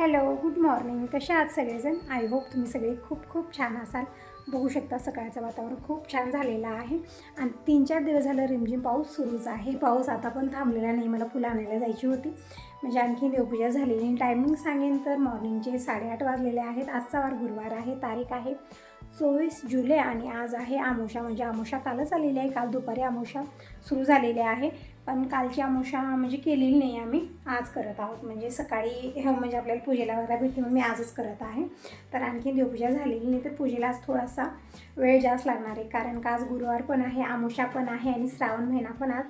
Hello good morning कशा आहात सगळेजण? आय होप तुम्ही सगळे खूप खूप छान असाल. बघू शकता सकाळचं वातावरण खूप छान झालेलं आहे. आणि तीन चार दिवस झालं रिमझिम पाऊस सुरूच आहे. पाऊस आता पण थांबलेला नाही. मला फुलं आणायला जायची होती. म्हणजे आणखी देवपूजा झालेली टायमिंग सांगेन तर मॉर्निंगचे साडेआठ वाजलेले आहेत. आजचा वार गुरुवार आहे. तारीख आहे चोवीस जुलै आणि आज आहे आमोशा. म्हणजे आमोशा कालच आलेली आहे. काल दुपारी आमोशा सुरू झालेली आहे. पण कालची आमोशा म्हणजे केलेली नाही आम्ही. आज करत आहोत. म्हणजे सकाळी हो, म्हणजे आपल्याला पूजेला वगैरे भेटते म्हणून मी आजच करत आहे. तर आणखी देवपूजा झालेली नाही तर पूजेला आज थोडासा वेळ जास्त लागणार आहे. कारण का आज गुरुवार पण आहे आमोशा पण आहे आणि श्रावण महिना पण आज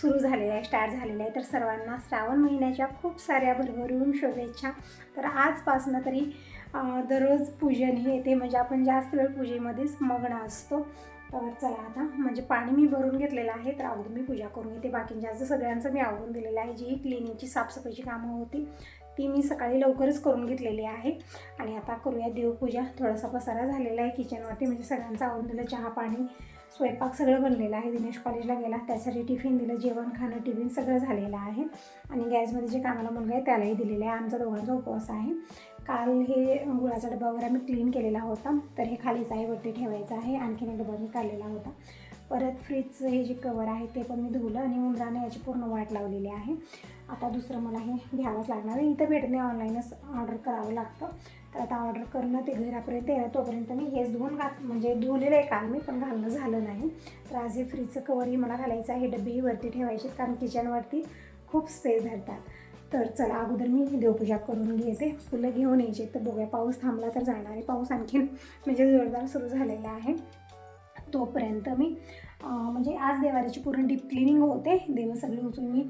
सुरू झालेला आहे स्टार्ट झालेला आहे. तर सर्वांना श्रावण महिन्याच्या खूप साऱ्या भरभरून शुभेच्छा. तर आजपासनं तरी दररोज पूजन हे ते म्हणजे आपण जास्त वेळ पूजेमध्येच मग्न असतो. तर चला आता म्हणजे पाणी मी भरून घेतलेलं आहे तर अगोदर मी पूजा करून घेते. बाकींच्या सगळ्यांचं मी आवरून दिलेलं आहे जी क्लिनिंगची साफसफाईची कामं होती ती मी सकाळी लवकरच करून घेतलेली आहे. आणि आता करूया देवपूजा. थोडासा पसारा झालेला आहे किचनवरती म्हणजे सगळ्यांचं आवरून दिलं चहा पाणी स्वयंपाक सगळं बनलेलं आहे. दिनेश कॉलेजला गेला त्यासाठी टिफिन दिलं जेवण खाणं टिफिन सगळं झालेलं आहे. आणि गॅसमध्ये जे कामाला मुलगा आहे त्यालाही दिलेलं आहे. आमचा दोघांचा उपवास आहे. काल हे गुळाचा डबा वगैरे आम्ही क्लीन केलेला होता. तर हे खाली आहे वरती ठेवायचं आहे. आणखीन एक डबा मी काढलेला होता. परत फ्रीजचं हे जे कवर आहे ते पण मी धुलं आणि उंदराने याची पूर्ण वाट लावलेली आहे. आता दुसरं मला हे घ्यावंच लागणार आहे. इथं भेटत नाही ऑनलाईनच ऑर्डर करावं लागतं. तर आता ऑर्डर करणं ते घरापर्यंत येणं तोपर्यंत मी हेच धुवून घात म्हणजे धुवलेलं आहे काल मी पण घालणं झालं नाही. तर आज हे फ्रीजचं कवरही मला घालायचं आहे. डबेही वरती ठेवायचे कारण किचनवरती खूप स्पेस धरतात. तर चला अगोदर मी देवपूजा करून घेते. फुलं घेऊन यायचे. तर बघूया पाऊस थांबला तर जाणार आहे. पाऊस आणखीन म्हणजे जोरदार सुरू झालेला आहे. तोपर्यंत मी म्हणजे आज देवाऱ्याची पूर्ण डीप क्लिनिंग होते. देव सगळी उचलून मी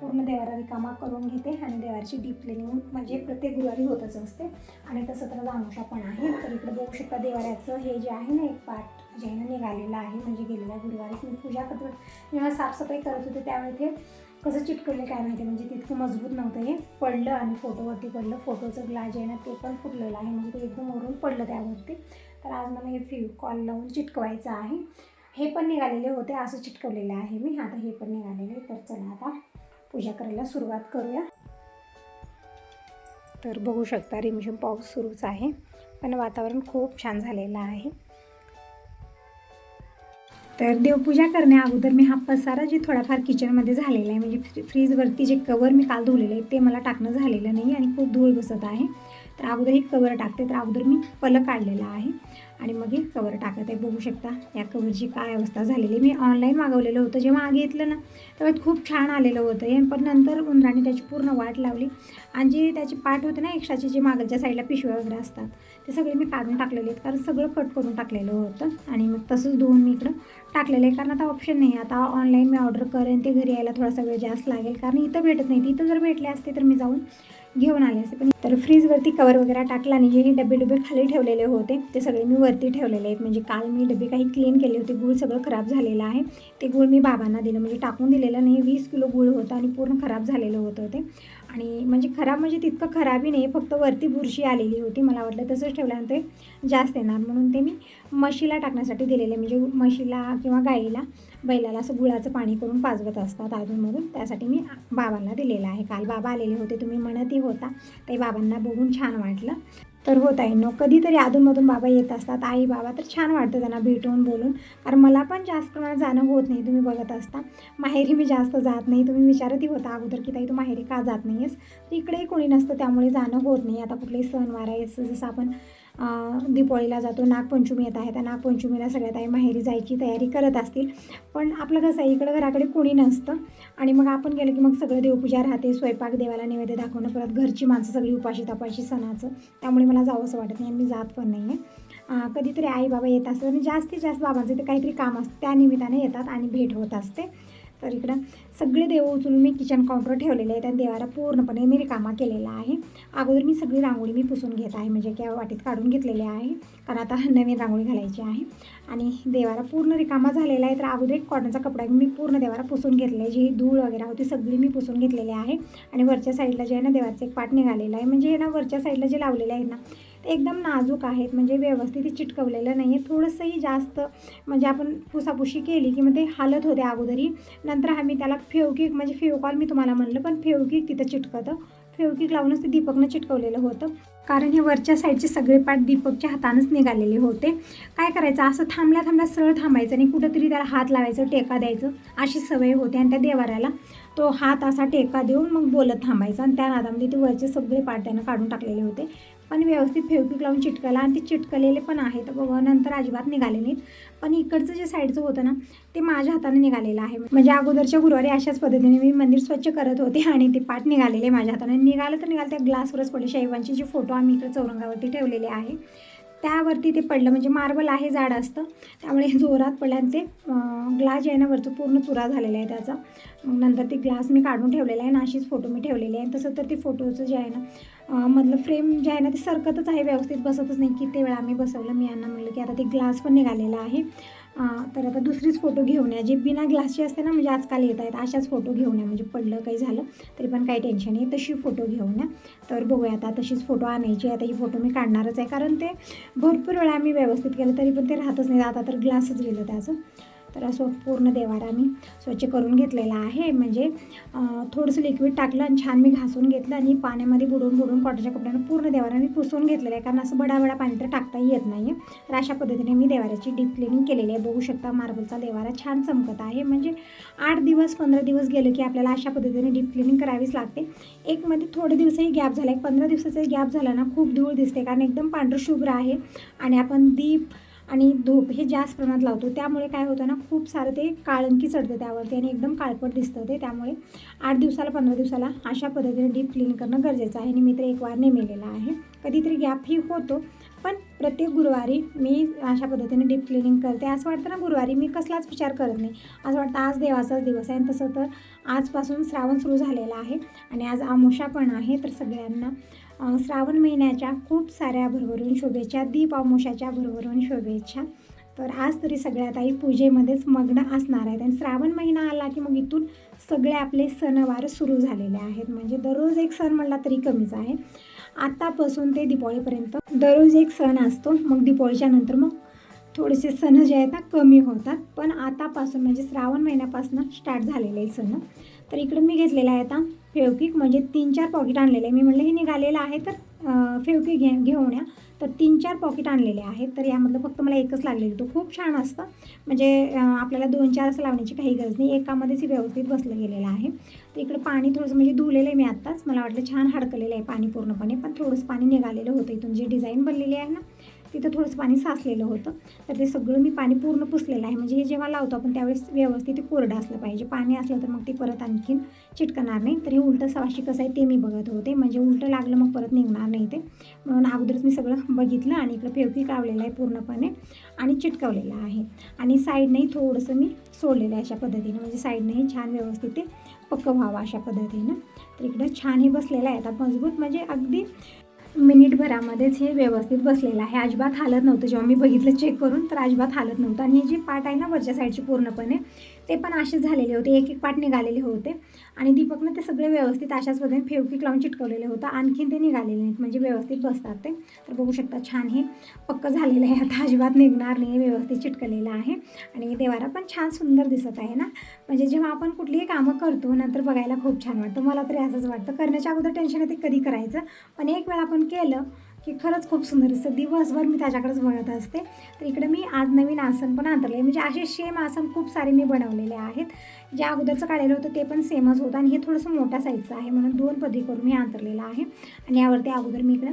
पूर्ण देवारा रिकामा करून घेते आणि देवाची डीप क्लिनिंग म्हणजे प्रत्येक गुरुवारी होतच असते. आणि तसं तर जामोशा पण आहे. तर इकडे बघू शकता देवाऱ्याचं हे जे आहे ना एक पार्ट. जे निघालेला निघालेलं आहे. म्हणजे गेलेल्या गुरुवारी मी पूजा करत जेव्हा साफसफाई करत होते त्यावेळी ते कसं चिटकवलं काय माहिती? म्हणजे तितकं मजबूत नव्हतं. हे पडलं आणि फोटोवरती पडलं. फोटोचं ग्लास आहे ना ते पण फुटलेलं आहे. म्हणजे ते एकदम वरून पडलं त्यावरती. तर आज मला हे फ्यू कॉल लावून चिटकवायचं आहे. हे पण निघालेले होते. असं चिटकवलेलं आहे मी. आता हे पण निघालेले आहे. तर चला आता पूजा करायला सुरुवात करूया. तर बघू शकता रिमझिम पाऊस सुरूच आहे. पण वातावरण खूप छान झालेलं आहे. तर देवपूजा करण्या अगोदर मी हा पसारा जे थोडाफार किचनमध्ये झालेला आहे म्हणजे फ्री फ्रीजवरती जे कवर मी काल धुवलेलं आहे ते मला टाकणं झालेलं नाही आणि खूप धूळ बसत आहे. तर अगोदर हे कवर टाकते तर अगोदर मी पलक काढलेला आहे. आणि मग हे कवर टाकत आहे बघू शकता. या कवरची काय अवस्था झालेली मी ऑनलाईन मागवलेलं होतं जेव्हा आधी घेतलं ना तेव्हा खूप छान आलेलं होतं. हे पण नंतर उंदराने त्याची पूर्ण वाट लावली. आणि जे त्याचे पाठ होते ना एक्स्ट्राचे जे मागच्या साईडला पिशव्या वगैरे असतात ते सगळे मी काढून टाकलेले आहेत. कारण सगळं कट करून टाकलेलं होतं. आणि मग तसंच धुवून मी इकडं टाकलेलं आहे. कारण आता ऑप्शन नाही. आता ऑनलाईन मी ऑर्डर करेन ते घरी यायला थोडासा वेळ जास्त लागेल. कारण इथं भेटत नाही. इथं जर भेटले असते तर मी जाऊन घेऊन आले असते. पण तर फ्रीजवरती कवर वगैरे टाकला आणि जे डबे डबे खाली ठेवलेले होते ते सगळे मी वरती ठेवलेले आहेत. म्हणजे काल मी डबे काही क्लीन केले होते गूळ सगळं खराब झालेलं आहे. ते गूळ मी बाबांना दिलं म्हणजे टाकून दिलेलं नाही वीस किलो गूळ होतं आणि पूर्ण खराब झालेलं होतं ते. आणि म्हणजे खराब म्हणजे तितकं खराबही नाही फक्त वरती बुरशी आलेली होती मला वाटलं. तसंच ठेवल्यानंतर ते जास्त येणार. म्हणून ते मी म्हशीला टाकण्यासाठी दिलेले म्हणजे म्हशीला किंवा गाईला बैलाला असं गुळाचं पाणी करून पाजवत असतात अधूनमधून. त्यासाठी मी बाबांना दिलेलं आहे. काल बाबा आलेले होते तुम्ही म्हणतही होता. ते बाबांना बघून छान वाटलं. तर होत आहे नो कधीतरी अधूनमधून बाबा येत असतात आई बाबा तर छान वाटतं त्यांना भेटून बोलून. कारण मला पण जास्त प्रमाणात जाणं होत नाही तुम्ही बघत असता. माहेरी मी जास्त जात नाही तुम्ही विचारतही होता अगोदर की ताई तू माहेरी का जात नाही आहेस तर इकडेही कोणी नसतं त्यामुळे जाणं होत नाही. आता कुठलेही सणवार आहे असं जसं आपण दीपावळीला जातो नागपंचमी येत आहे त्या नागपंचमीला सगळ्यात आई माहेरी जायची तयारी करत असतील. पण आपलं कसं आहे इकडं घराकडे कोणी नसतं. आणि मग आपण गेलं की मग सगळं देवपूजा राहते स्वयंपाक देवाला नैवेद्य दाखवणं परत घरची माणसं सगळी उपाशी तपाशी सणाचं. त्यामुळे मला जावंसं वाटत नाही मी जात पण नाही आहे कधीतरी आई बाबा येत असतात आणि जास्तीत जास्त बाबांचं ते काहीतरी काम असतं त्या निमित्ताने येतात आणि भेट होत असते. तर इकडं सगळे देव उचलून मी किचन काउंटर ठेवलेले आहेत आणि देवाला पूर्णपणे मी रिकामा केलेला आहे. अगोदर मी सगळी रांगोळी मी पुसून घेत आहे म्हणजे की वाटीत काढून घेतलेली आहे. कारण आता नवीन रांगोळी घालायची आहे. आणि देवाला पूर्ण रिकामा झालेला आहे. तर अगोदर एक कॉटनचा कपडा मी पूर्ण देवाला पुसून घेतले आहे. जी धूळ वगैरे होती सगळी मी पुसून घेतलेली आहे. आणि वरच्या साईडला जे आहे ना देवाचं एक पाठ निघालेलं आहे. म्हणजे ना वरच्या साईडला जे लावलेले आहेत ना एकदम नाजूक आहेत म्हणजे व्यवस्थित चिटकवलेलं नाही आहे थोडंसंही जास्त म्हणजे आपण पुसापुशी केली की मग ते हालत होते अगोदरी नंतर आम्ही त्याला फेवकिक म्हणजे फेवकॉल मी तुम्हाला म्हणलं पण फेवकिक तिथं चिटकतं. फेवकिक लावूनच ते दीपकनं चिटकवलेलं होतं. कारण हे वरच्या साईडचे सगळे पाठ दीपकच्या हातानंच निघालेले होते. काय करायचं असं थांबल्या थांबल्या सरळ थांबायचं आणि कुठंतरी त्याला हात लावायचं टेका द्यायचं अशी सवय होते आणि त्या देवाऱ्याला. तो हात असा टेका देऊन मग बोलत थांबायचा आणि त्या नादामध्ये ते वरचे सगळे पाठ त्यानं काढून टाकलेले होते. पण व्यवस्थित फेवकिक लावून चिटकला आणि ते चिटकलेले पण आहेत. बघा नंतर अजिबात निघाले नाहीत. पण इकडचं जे साईडचं होतं ना ते माझ्या हाताने निघालेलं आहे. म्हणजे अगोदरच्या गुरुवारी अशाच पद्धतीने मी मंदिर स्वच्छ करत होते आणि ते पाठ निघालेले माझ्या हाताने. निघालं तर निघालं त्या ग्लासवरच पडले. शैवांचे जे फोटो आम्ही इकडे चौरंगावरती ठेवलेले आहे त्यावरती ते पडलं. म्हणजे मार्बल आहे जाड असतं. त्यामुळे जोरात पडलं आणि ते ग्लास जे आहे ना वरचं पूर्ण चुरा झालेला आहे त्याचा. मग नंतर ते ग्लास मी काढून ठेवलेला आहे आणि अशीच फोटो मी ठेवलेले आहे. तसं तर ते फोटोचं जे आहे ना मधलं फ्रेम जे आहे ना ते सरकतच आहे व्यवस्थित बसतच नाही. किती वेळा आम्ही बसवलं मी यांना म्हणलं की आता ते ग्लास पण निघालेला आहे. तर आता दुसरीच फोटो घेऊन या. जे बिना ग्लासची असते ना म्हणजे आजकाल येत आहेत अशाच फोटो घेऊन या. म्हणजे पडलं काही झालं तरी पण काही टेन्शन नाही. तशी फोटो घेऊन या. तर बघूया आता तशीच फोटो आणायची आता ही फोटो मी काढणारच आहे. कारण ते भरपूर वेळा आम्ही व्यवस्थित केलं तरी पण ते राहतच नाही आता तर ग्लासच गेलं त्याचं. तर असं पूर्ण देवारा मी स्वच्छ करून घेतलेला आहे. म्हणजे थोडंसं लिक्विड टाकलं आणि छान मी घासून घेतलं आणि पाण्यामध्ये बुडून बुडून कॉटनच्या कपड्यानं पूर्ण देवारा मी पुसून घेतलेलं आहे. कारण असं बडाबडा पाणी तर टाकता येत नाही तर अशा पद्धतीने मी देवाऱ्याची डीप क्लिनिंग केलेली आहे. बघू शकता मार्बलचा देवारा छान चमकत आहे. म्हणजे आठ दिवस पंधरा दिवस गेलं की आपल्याला अशा पद्धतीने डीप क्लिनिंग करावीच लागते. एक मध्ये थोडे दिवसही गॅप झाला. एक पंधरा दिवसाचा गॅप झाला ना खूप धूळ दिसते. कारण एकदम पांढरं शुभ्र आहे. आणि आपण दीप आणि धूप हे जास्त प्रमाणात लावतो. त्यामुळे काय होतं ना खूप सारं ते काळंकी चढतं त्यावरती आणि एकदम काळपट दिसतं ते. त्यामुळे आठ दिवसाला पंधरा दिवसाला अशा पद्धतीने डीप क्लीन करणं गरजेचं आहे. आणि मी तर एक वार नेमेलेला आहे. कधीतरी गॅपही होतो पण प्रत्येक गुरुवारी मी अशा पद्धतीने डीप क्लिनिंग करते. असं वाटतं ना गुरुवारी मी कसलाच विचार करत नाही. असं वाटतं आज देवाचाच दिवस आहे. आणि तसं तर आजपासून श्रावण सुरू झालेला आहे. आणि आज आमोशा पण आहे. तर सगळ्यांना श्रावण महिन्याच्या खूप साऱ्या भरभरून शुभेच्छा दीप अमोशाच्या भरभरून शुभेच्छा. तर आज तरी सगळ्यात आई पूजेमध्येच मग्न असणार आहेत आणि श्रावण महिना आला की मग इथून सगळे आपले सणवार सुरू झालेले आहेत. म्हणजे दररोज एक सण म्हणला तरी कमीच आहे. आतापासून ते दिवाळीपर्यंत दररोज एक सण असतो. मग दिवाळीच्या नंतर मग थोडेसे सण जे आहेत ना कमी होतात. पण आतापासून म्हणजे श्रावण महिन्यापासून स्टार्ट झालेले आहे सण. तर इकडे मी घेतलेला आहे आता फेवकिक म्हणजे तीन चार पॉकेट आणलेले. आहे मी म्हणलं हे निघालेलं आहे तर फेवकिक घे घेऊन या. तर तीन चार पॉकेट आणलेले आहेत. तर यामधलं फक्त मला एकच लागलेलं तो खूप छान असतं. म्हणजे आपल्याला दोन चार असं लावण्याची काही गरज नाही. एकामध्येच व्यवस्थित बसलं गेलेलं आहे. तर इकडं पाणी थोडंसं म्हणजे धुलेलं आहे मी आत्ताच. मला वाटलं छान हडकलेलं आहे पाणी पूर्णपणे पण थोडंसं पाणी निघालेलं होतं इथून. जी डिझाईन बनलेली आहे ना तिथं थोडंसं पाणी साचलेलं होतं. तर ते सगळं मी पाणी पूर्ण पुसलेलं आहे. म्हणजे हे जेव्हा लावतो आपण त्यावेळेस व्यवस्थित ते कोरडं असलं पाहिजे. पाणी असलं तर मग ते परत आणखीन चिटकणार नाही. तर हे उलटं सवाशी कसं आहे ते मी बघत होते. म्हणजे उलटं लागलं मग परत निघणार नाही ते. म्हणून अगोदरच मी सगळं बघितलं आणि इकडं फेवकी लावलेलं आहे पूर्णपणे आणि चिटकवलेलं आहे. आणि साईडनेही थोडंसं मी सोडलेलं आहे अशा पद्धतीने. म्हणजे साईडनेही छान व्यवस्थित ते पक्क व्हावं अशा पद्धतीनं. तर इकडं छान हे बसलेलं आहे. आता मजबूत म्हणजे अगदी मिनिटभरामध्येच हे व्यवस्थित बसलेलं आहे. अजिबात हालत नव्हतं. जेव्हा मी बघितलं चेक करून तर अजिबात हालत नव्हतं. आणि हे जे पाट आहे ना वरच्या साईडची पूर्णपणे ते पण असेच झालेले होते एक एक पाट निघालेले होते. आणि दीपकनं ते सगळे व्यवस्थित अशाच पद्धतीने फेवकिक लावून चिटकवलेले होतं. आणखीन ते निघालेले नाहीत म्हणजे व्यवस्थित बसतात ते. तर बघू शकता छान हे पक्कं झालेलं आहे. आता अजिबात निघणार नाही व्यवस्थित चिटकलेलं आहे. आणि देवारा पण छान सुंदर दिसत आहे ना. म्हणजे जेव्हा आपण कुठलीही कामं करतो नंतर बघायला खूप छान वाटतं. मला तरी असंच वाटतं. करण्याच्या अगोदर टेन्शन येते कधी करायचं? पण एक वेळा आपण केलं की खरंच खूप सुंदर दिसतं. दिवसभर मी त्याच्याकडेच बघत असते. तर इकडे मी आज नवीन आसन पण आणलेलं म्हणजे असे सेम आसन खूप सारे मी बनवलेले आहेत. जे अगोदरचं काढलेलं होतं ते पण सेमच होतं. आणि हे थोडंसं मोठ्या साईजचं आहे म्हणून दोन पदरी करून मी अंतरलेलं आहे. आणि यावरती अगोदर मी इकडं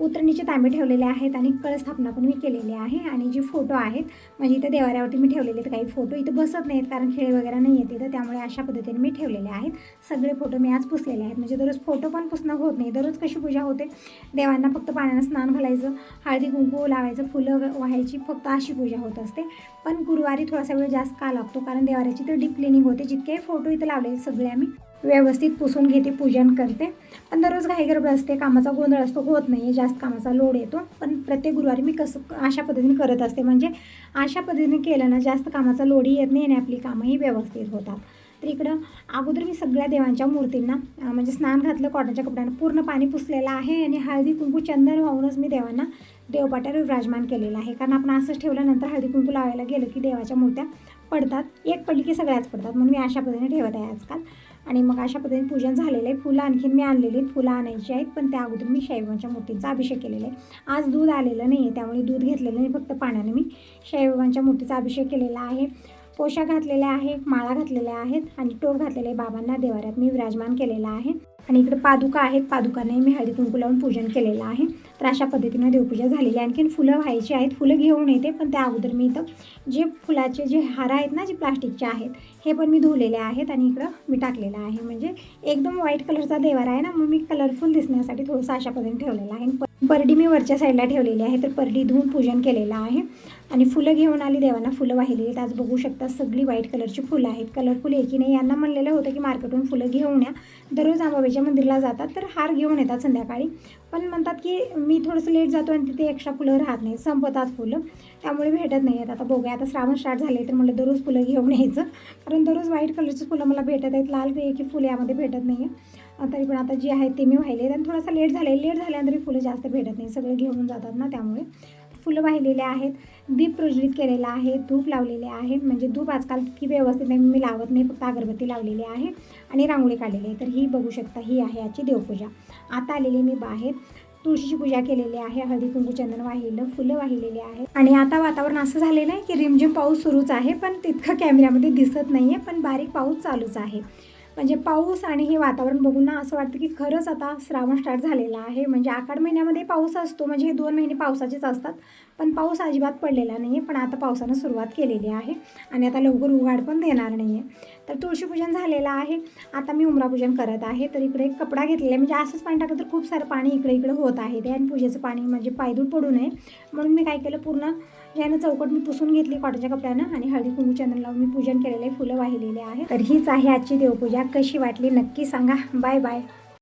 उतरणीचे तांबे ठेवलेले आहेत आणि कळस्थापना पण मी केलेली आहे. आणि जे फोटो आहेत म्हणजे इथं देवाऱ्यावरती मी ठेवलेले आहेत काही फोटो इथं बसत नाहीत कारण खेळ वगैरे नाही येते तर त्यामुळे अशा पद्धतीने मी ठेवलेले आहेत. सगळे फोटो मी आज पुसलेले आहेत. म्हणजे दररोज फोटो पण पुसणं होत नाही. दररोज कशी पूजा होते? देवांना फक्त पाण्यानं स्नान घालायचं हळदी कुंकू लावायचं फुलं व्हायची फक्त अशी पूजा होत असते. पण गुरुवारी थोडासा वेळ जास्त का लागतो? कारण देवाऱ्याची तर डीप क्लिनिंग होते. जितके फोटो इथं लावले सगळे आम्ही व्यवस्थित पुसून घेते पूजन करते. पण दररोज घाईगरबड असते कामाचा गोंधळ असतो होत नाही जास्त कामाचा लोड येतो. पण प्रत्येक गुरुवारी मी कसं अशा पद्धतीने करत असते. म्हणजे अशा पद्धतीने केलं ना जास्त कामाचा लोडही येत नाही आणि आपली कामंही व्यवस्थित होतात. तर इकडं अगोदर मी सगळ्या देवांच्या मूर्तींना म्हणजे स्नान घातलं कॉटनच्या कपड्यानं पूर्ण पाणी पुसलेलं आहे आणि हळदी कुंकू चंदन वाहूनच मी देवांना देवपाट्यावर विराजमान केलेलं आहे. कारण आपण असंच ठेवल्यानंतर हळदी कुंकू लावायला गेलं की देवाच्या मूर्त्या पडतात. एक पडली की सगळ्याच पडतात. म्हणून मी अशा पद्धतीने ठेवत आहे आजकाल. आणि मग अशा पद्धतीने पूजन झालेलं आहे. फुलं आणखीन मी आणलेली आहेत. फुलं आणायची आहेत पण त्या अगोदर मी शाईबाबांच्या मूर्तींचा अभिषेक केलेला आहे. आज दूध आलेलं नाही आहे त्यामुळे दूध घेतलेलं नाही फक्त पाण्याने मी शाईबाबांच्या मूर्तीचा अभिषेक केलेला आहे. पोशाख घातलेला आहे माळा घातलेल्या आहेत आणि टोप घातलेले आहे बाबांना देवाऱ्यात मी विराजमान केलेला आहे. आणि इकडे पादुका आहेत पादुकांनाही मी हळदी कुंकू लावून पूजन केलेलं आहे. तर अशा पद्धतीनं देवपूजा झालेली आहे. आणखीन फुलं व्हायची आहेत फुलं घेऊन येते पण त्या अगोदर मी इथं जे फुलाचे जे हार आहेत ना जे प्लास्टिकचे आहेत हे पण मी धुलेले आहेत आणि इकडं मी टाकलेलं आहे. म्हणजे एकदम व्हाईट कलरचा देवारा आहे ना मग मी कलरफुल दिसण्यासाठी थोडंसं अशा पद्धतीने ठेवलेलं आहे. परडी मी वरच्या साईडला ठेवलेली आहे तर परडी धुवून पूजन केलेलं आहे. आणि फुलं घेऊन आली देवांना. फुलं वाहिली आहेत. आज बघू शकता सगळी व्हाईट कलरची फुलं आहेत. कलरफुल आहे की नाही यांना म्हणलेलं होतं की मार्केटहून फुलं घेऊन या. दररोज आंबाबाईच्या मंदिरला जातात तर हार घेऊन येतात संध्याकाळी. पण म्हणतात की मी थोडंसं लेट जातो आणि तिथे एक्स्ट्रा फुलं राहत नाही संपतात फुलं. त्यामुळे भेटत नाही आहेत. आता बघूया. आता श्रावण स्टार्ट झाले तर मला दररोज फुलं घेऊन यायचं. कारण दररोज व्हाईट कलरची फुलं मला भेटत आहेत. लाल की फुलं यामध्ये भेटत नाही आहे तरी पण आता जी आहेत ते मी वाहिले आहेत आणि थोडासा लेट झाले लेट झाल्यानंतरही फुलं जास्त भेटत नाही. सगळे घेऊन जातात ना त्यामुळे. फुलं वाहिलेले आहेत दीप प्रज्वलित केलेला आहे धूप लावलेले आहे म्हणजे धूप आजकाल की व्यवस्थित नाही मी लावत नाही फक्त अगरबत्ती लावलेली आहे आणि रांगोळी काढलेली आहे. तर ही बघू शकता ही आहे याची देवपूजा. आता आलेली मी बाहेर. तुळशीची पूजा केलेली आहे हळदी कुंकू चंदन वाहिलं फुलं वाहिलेली आहे. आणि आता वातावरण असं झालेलं आहे की रिमझिम पाऊस सुरूच आहे पण तितकं कॅमेऱ्यामध्ये दिसत नाही आहे पण बारीक पाऊस चालूच आहे. म्हणजे पाऊस आणि हे वातावरण बघून ना असं वाटतं की खरंच आता श्रावण स्टार्ट झालेला आहे. म्हणजे आखाड महिन्यामध्ये पाऊस असतो. म्हणजे हे दोन महिने पावसाचेच असतात. पण पाऊस अजिबात पडलेला नाही आहे पण आता पावसानं सुरुवात केलेली आहे आणि आता लवकर उघाड पण देणार नाही आहे तर तुळशीपूजन झालेलं आहे. आता मी उमरापूजन करत आहे. तर इकडे एक कपडा घेतलेला आहे. म्हणजे असंच पाणी टाकलं तर खूप सारं पाणी इकडे इकडे होत आहे. ते आणि पूजेचं पाणी म्हणजे पायदूळ पडू नये. म्हणून मी काय केलं पूर्ण ज्यानं चौकट मी पुसून घेतली कॉटनच्या कपड्यानं आणि हळदी कुंकू चंदन लावून मी पूजन केलेले फुलं वाहिलेले आहे. तर हीच आहे आजची देवपूजा. कशी वाटली नक्की सांगा. Bye bye.